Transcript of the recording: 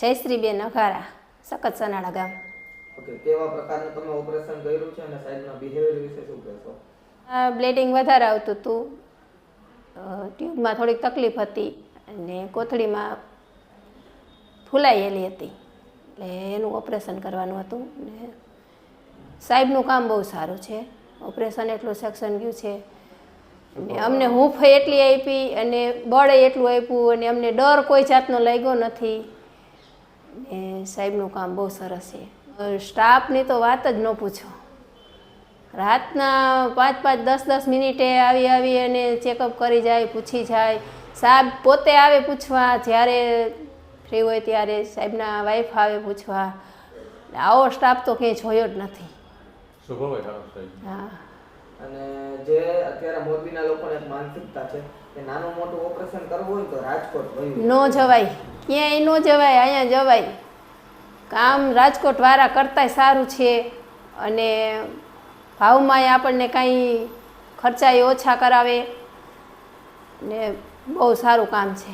જયશ્રીબેન અઘારા સખત સનાળા ગામ. ઓકે કેવા પ્રકારનું તમે ઓપરેશન કર્યું છે અને સાહેબના બિહેવિયર વિશે શું કહેશો? બ્લેડિંગ વધારે આવતું હતું. ટ્યુબમાં થોડીક તકલીફ હતી અને કોથળીમાં ફૂલાયેલી હતી. એટલે એનું ઓપરેશન કરવાનું હતું ને સાહેબનું કામ બહુ સારું છે. ઓપરેશન એટલું સેક્શન ગયું છે. ને અમને હૂંફ એટલી આપી અને બળ એટલું આપ્યું અને અમને ડર કોઈ જાતનો લાગ્યો નથી. ને સાહેબનું કામ બહુ સરસ છે. સ્ટાફની તો વાત જ ન પૂછો. રાતના પાંચ પાંચ દસ દસ મિનિટે આવી આવી અને ચેકઅપ કરી જાય પૂછી જાય. સાહેબ પોતે આવે પૂછવા જ્યારે ફ્રી હોય ત્યારે સાહેબના વાઈફ આવે પૂછવા. આવો સ્ટાફ તો ક્યાંય જોયો જ નથી. હા. અને જે અત્યારે મોરબીના લોકોને માનસિકતા છે કે નાનું મોટું ઓપરેશન કરવું હોય તો રાજકોટ ન જવાય. ક્યાંય ન જવાય, અહીંયા જવાય. કામ રાજકોટ વાળા કરતાંય સારું છે અને ભાવમાંય આપણને કાંઈ ખર્ચાય ઓછા કરાવે ને બહુ સારું કામ છે.